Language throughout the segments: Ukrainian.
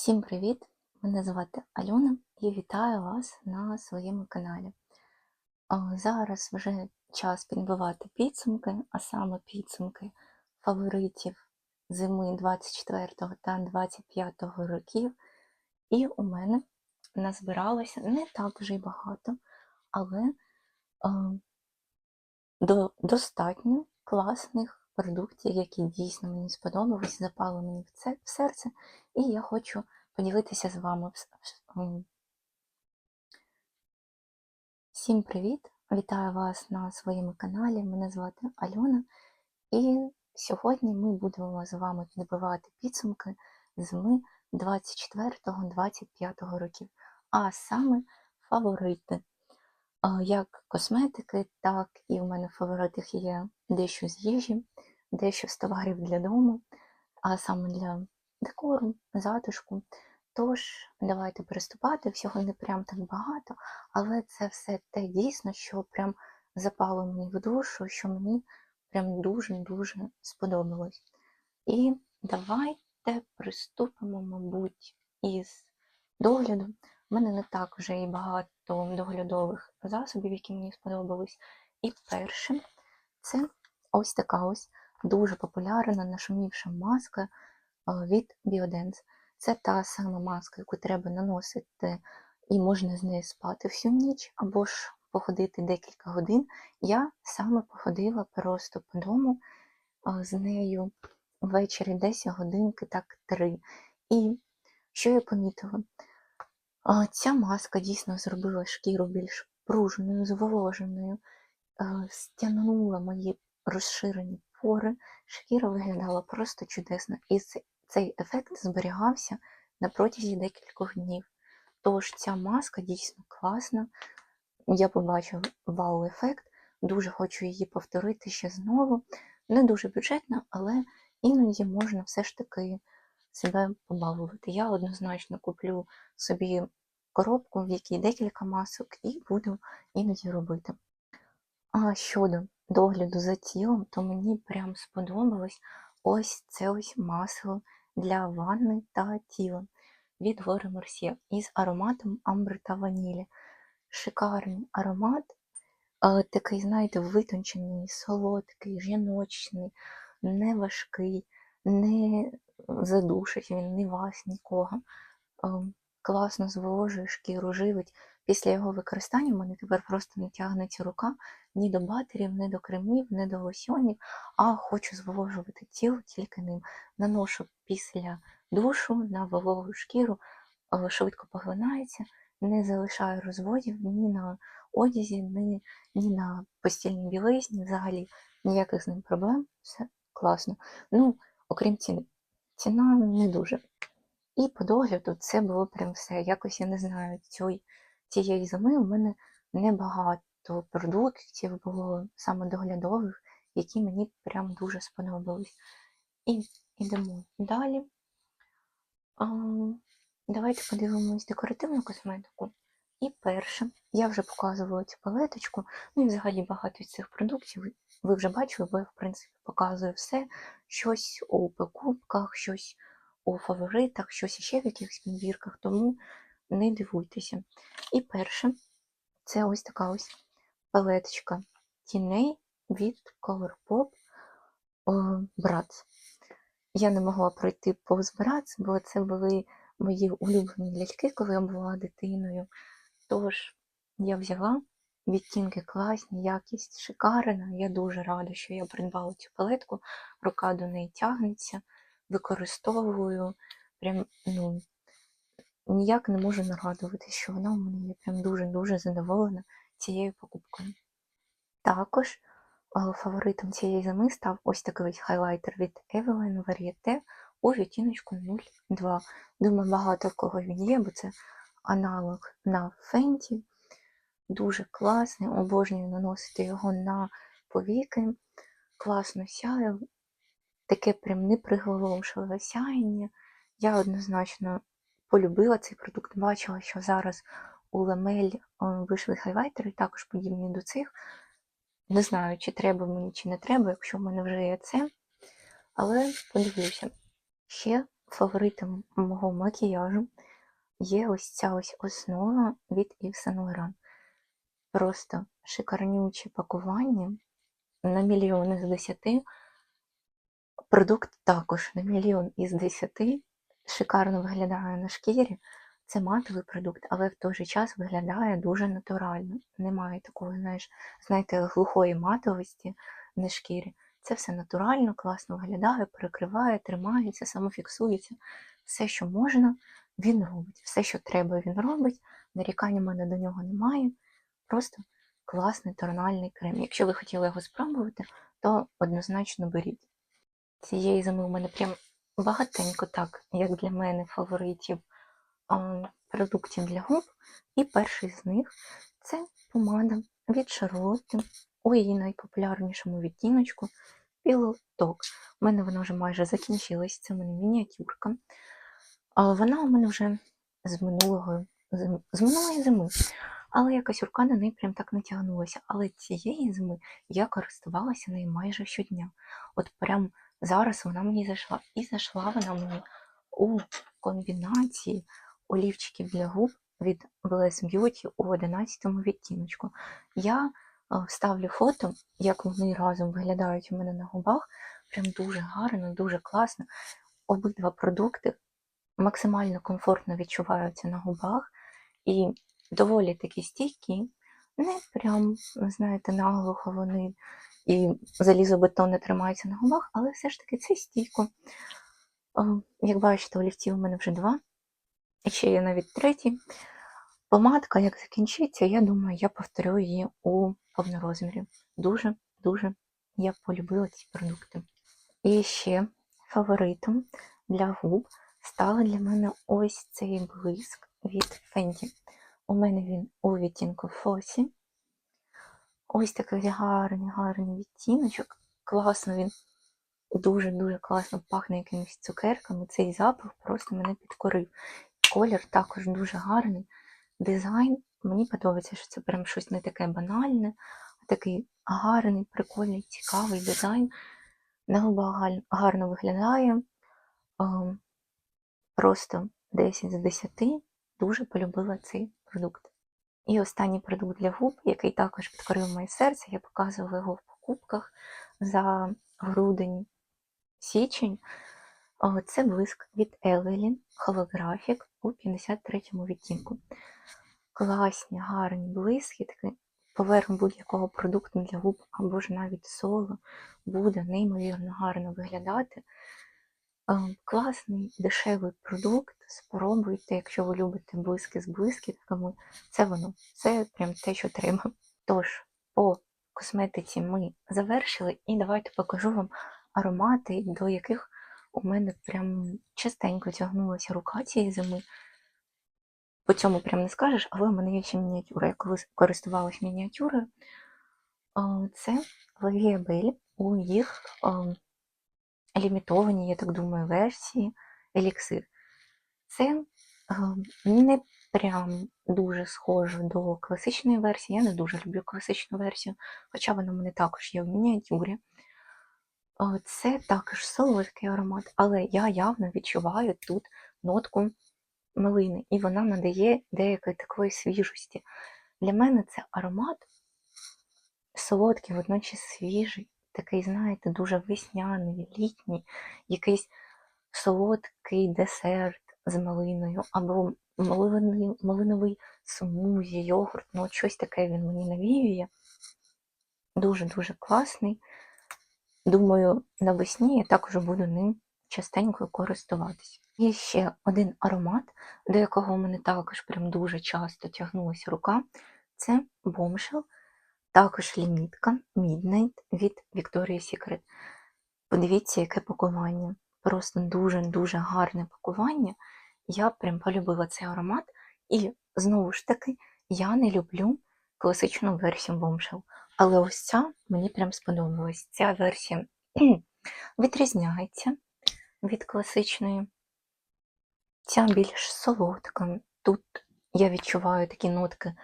Всім привіт! Мене звати Альона і вітаю вас на своєму каналі. Зараз вже час підбивати підсумки, а саме підсумки фаворитів зими 24 та 25 років. І у мене назбиралося не так вже й багато, але достатньо класних продуктів, які дійсно мені сподобались, запали мені в це в серце, і я хочу поділитися з вами. Всім привіт! Вітаю вас на своєму каналі. Мене звати Альона, і сьогодні ми будемо з вами підбивати підсумки зими 24-25 років, а саме фаворити. Як косметики, так і у мене в фаворитах є дещо з їжі, дещо з товарів для дому, а саме для декору, затишку. Тож, давайте приступати. Всього не прям так багато, але це все те дійсно, що прям запало мені в душу, що мені прям дуже-дуже сподобалось. І давайте приступимо, мабуть, із догляду. У мене не так вже і багато доглядових засобів, які мені сподобались. І першим це ось така ось дуже популярна нашумівша маска від Biodance. Це та сама маска, яку треба наносити, і можна з нею спати всю ніч, або ж походити декілька годин. Я саме походила просто по дому з нею ввечері десь годинки так три. І що я помітила? Ця маска дійсно зробила шкіру більш пружною, зволоженою, е, стягнула мої розширені пори, шкіра виглядала просто чудесно, і цей ефект зберігався на протязі декількох днів. Тож ця маска дійсно класна. Я побачила вау-ефект, дуже хочу її повторити ще знову. Не дуже бюджетна, але іноді можна все ж таки себе побалувати. Я однозначно куплю собі коробку, в якій декілька масок, і буду іноді робити. А щодо догляду за тілом, то мені прям сподобалось ось це ось масло для ванни та тіла від Лори Мерсьє із ароматом амбри та ванілі. Шикарний аромат, такий, знаєте, витончений, солодкий, жіночний, не важкий, не задушить він ні вас, нікого. Класно зволожує шкіру, живить. Після його використання в мене тепер просто не тягнеться рука ні до батерів, ні до кремів, ні до лосьонів, а хочу зволожувати тіло тільки ним. Наношу після душу на вологу шкіру, е, швидко поглинається, не залишаю розводів ні на одязі, ні, ні на постільній білизні, взагалі ніяких з ним проблем, все класно. Ну, окрім ціни. Ціна не дуже. І по догляду це було прям все. Якось я не знаю, цієї, зими у мене небагато продуктів було саме доглядових, які мені прям дуже сподобались. І йдемо далі. А, давайте подивимось декоративну косметику. І перше, я вже показувала цю палеточку, ну і взагалі багато цих продуктів ви вже бачили, бо я, в принципі, показую все, щось у покупках, щось у фаворитах, щось іще в якихось підбірках, тому не дивуйтеся. І перше, це ось така ось палеточка тіней від Colourpop Bratz. Я не могла пройти повз Bratz, бо це були мої улюблені ляльки, коли я була дитиною. Тож я взяла відтінки класні, якість шикарна. Я дуже рада, що я придбала цю палетку, рука до неї тягнеться використовую. Прям, ну, ніяк не можу нагадувати, що вона у мене є прям дуже-дуже задоволена цією покупкою. Також е, фаворитом цієї зими став ось такий хайлайтер від Evelyn Varieté у відтіночку 02. Думаю, багато в кого він є, бо це аналог на Fenty. Дуже класний, обожнюю наносити його на повіки. Класно сяє, таке прям неприголомшливе сяєння. Я однозначно полюбила цей продукт. Бачила, що зараз у Ламель вийшли хайлайтери, також подібні до цих. Не знаю, чи треба мені, чи не треба, якщо в мене вже є це. Але подивлюся. Ще фаворитом мого макіяжу є ось ця ось основа від Yves Saint Laurent. Просто шикарнюче пакування на мільйон із десяти. Продукт також на мільйон із десяти. Шикарно виглядає на шкірі. Це матовий продукт, але в той же час виглядає дуже натурально. Немає такої, знаєш, знаєте, глухої матовості на шкірі. Це все натурально, класно виглядає, перекриває, тримається, самофіксується. Все, що можна, він робить. Все, що треба, він робить. Нарікань у мене до нього немає. Просто класний тональний крем. Якщо ви хотіли його спробувати, то однозначно беріть. Цієї зими у мене прям багатенько так, як для мене, фаворитів продуктів для губ. І перший з них це помада від Charlotte у її найпопулярнішому відтіночку Talk. У мене вона вже майже закінчилась, це в мене мініатюрка. Вона у мене вже з минулого з минулої зими. Але якась рука на неї прям так не тягнулася. Але цієї зими я користувалася нею майже щодня. От прям зараз вона мені зайшла. І зайшла вона мені у комбінації олівчиків для губ від Bless Beauty у 11 відтіночку. Я е, вставлю фото, як вони разом виглядають у мене на губах. Прям дуже гарно, дуже класно. Обидва продукти максимально комфортно відчуваються на губах і доволі такі стійкі, не прям, знаєте, наглухо вони і залізобетон не тримаються на губах, але все ж таки це стійко. Як бачите, олівців у мене вже два, і ще є навіть третій. Помадка, як закінчиться, я думаю, я повторю її у повнорозмірі. Дуже, дуже я полюбила ці продукти. І ще фаворитом для губ стала для мене ось цей блиск від Fenty. У мене він у відтінку Фосі. Ось такий гарний, гарний відтіночок. Класно він дуже-дуже класно пахне якимись цукерками. Цей запах просто мене підкорив. Колір також дуже гарний. Дизайн мені подобається, що це прям щось не таке банальне, а такий гарний, прикольний, цікавий дизайн. На губах гарно виглядає. Просто 10 з 10 дуже полюбила цей продукт. І останній продукт для губ, який також підкорив моє серце, я показувала його в покупках за грудень січень. О, Це блиск від Evelyn Holographic у 53 відтінку. Класні, гарні блиски, такий поверх будь-якого продукту для губ або ж навіть соло буде неймовірно гарно виглядати. Е, Класний дешевий продукт. Спробуйте, якщо ви любите блиски з блискітками, це воно, це прям те, що треба. Тож, по косметиці ми завершили, і давайте покажу вам аромати, до яких у мене прям частенько тягнулася рука цієї зими. По цьому прям не скажеш, але в мене є ще мініатюра. Я колись користувалась мініатюрою. Це Belle у їх лімітованій, я так думаю, версії еліксир. Це не прям дуже схоже до класичної версії. Я не дуже люблю класичну версію, хоча вона в мене також є в мініатюрі. Це також солодкий аромат, але я явно відчуваю тут нотку малини, і вона надає деякої такої свіжості. Для мене це аромат солодкий, водночас свіжий, такий, знаєте, дуже весняний, літній, якийсь солодкий десерт з малиною, або малиновий, малиновий смузі, йогурт, ну щось таке він мені навіює. Дуже-дуже класний. Думаю, навесні я також буду ним частенько користуватись. Є ще один аромат, до якого мене також прям дуже часто тягнулася рука. Це Bombshell, також лімітка Midnight від Victoria's Secret. Подивіться, яке пакування. Просто дуже-дуже гарне пакування. Я прям полюбила цей аромат. І знову ж таки, я не люблю класичну версію Bombshell. Але ось ця мені прям сподобалась. Ця версія відрізняється від класичної. Ця більш солодка. Тут я відчуваю такі нотки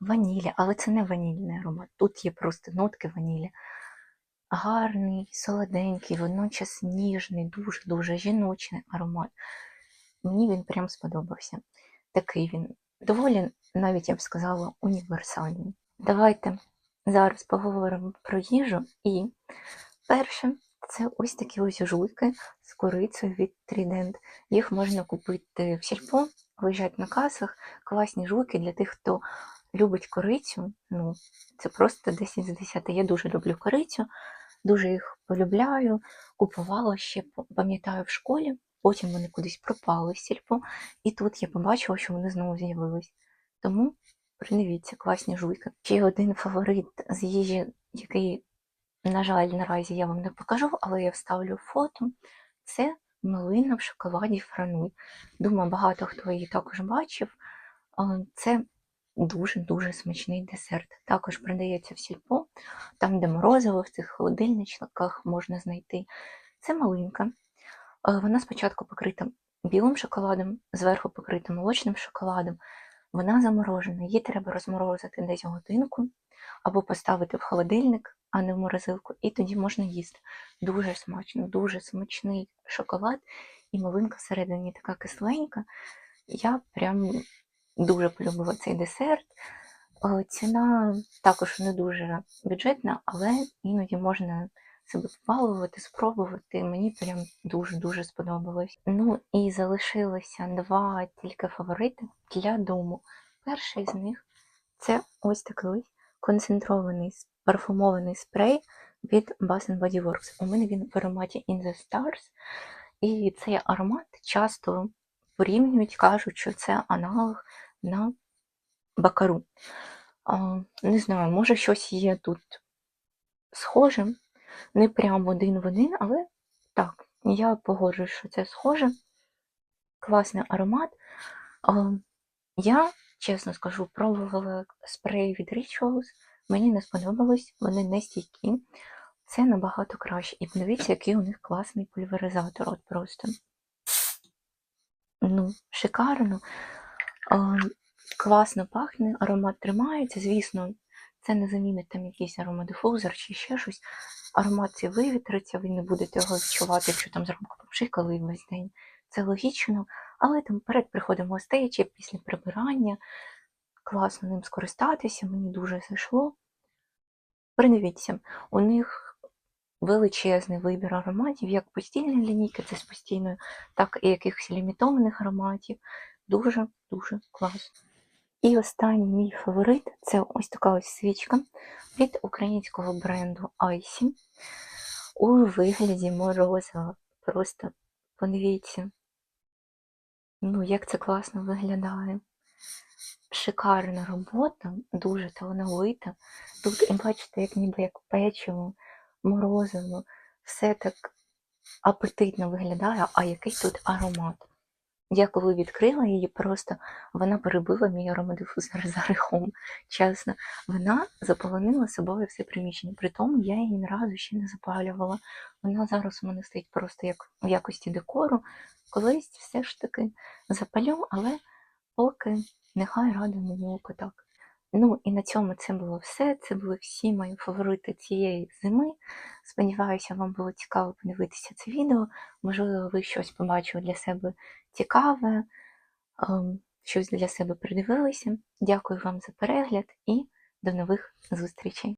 ванілі, але це не ванільний аромат. Тут є просто нотки ванілі. гарний, солоденький, водночас ніжний, дуже-дуже жіночний аромат. Мені він прям сподобався. Такий він доволі, навіть я б сказала, універсальний. Давайте зараз поговоримо про їжу. І перше, це ось такі ось жуйки з курицею від Trident. Їх можна купити в сільпо, лежать на касах. Класні жуйки для тих, хто любить корицю. Ну, це просто 10 з 10. Я дуже люблю корицю, дуже їх полюбляю. Купувала ще, пам'ятаю, в школі. Потім вони кудись пропали з сільпо, і тут я побачила, що вони знову з'явились. Тому придивіться, класні жуйки. Ще один фаворит з їжі, який, на жаль, наразі я вам не покажу, але я вставлю фото. Це малина в шоколаді франуй. Думаю, багато хто її також бачив. Це дуже-дуже смачний десерт. Також продається в сільпо, там, де морозиво, в цих холодильничках можна знайти. Це малинка. Вона спочатку покрита білим шоколадом, зверху покрита молочним шоколадом. Вона заморожена, її треба розморозити десь годинку або поставити в холодильник, а не в морозилку, і тоді можна їсти. Дуже смачно, дуже смачний шоколад, і малинка всередині така кисленька. Я прям дуже полюбила цей десерт. Е, Ціна також не дуже бюджетна, але іноді можна себе побалувати, спробувати. Мені прям дуже-дуже сподобалось. Ну і залишилося два тільки фаворити для дому. Перший з них це ось такий концентрований парфумований спрей від Bath Body Works. У мене він в ароматі In the Stars. І цей аромат часто порівнюють, кажуть, що це аналог на бакару. Не знаю, може щось є тут схоже, не прям один в один, але так, я погоджуюсь, що це схоже. Класний аромат. Я, чесно скажу, пробувала спреї від Rituals, мені не сподобалось, вони не стійкі. Це набагато краще. І подивіться, який у них класний пульверизатор. От просто. Ну, шикарно. Класно пахне, аромат тримається. Звісно, це не замінить там якийсь аромадифузор чи ще щось. Аромат цей вивітриться, ви не будете його відчувати, якщо там зранку попшикали весь день. Це логічно, але там перед приходом гостей після прибирання класно ним скористатися, мені дуже зайшло. Придивіться, у них величезний вибір ароматів, як постільні лінійки, це з постійною, так і якихось лімітованих ароматів. Дуже-дуже класно. І останній мій фаворит це ось така ось свічка від українського бренду Айсі у вигляді морозива. Просто подивіться, ну як це класно виглядає. Шикарна робота, дуже талановита. Тут і бачите, як ніби як печиво, морозиво, все так апетитно виглядає, а який тут аромат. Я коли відкрила її, просто вона перебила мій аромадифузор за рихом. Чесно, вона заполонила собою все приміщення. При тому я її ні разу ще не запалювала. Вона зараз у мене стоїть просто як в якості декору. Колись все ж таки запалю, але поки нехай радує мені око так. Ну і на цьому це було все. Це були всі мої фаворити цієї зими. Сподіваюся, вам було цікаво подивитися це відео. Можливо, ви щось побачили для себе цікаве, ем, щось для себе придивилися. Дякую вам за перегляд і до нових зустрічей!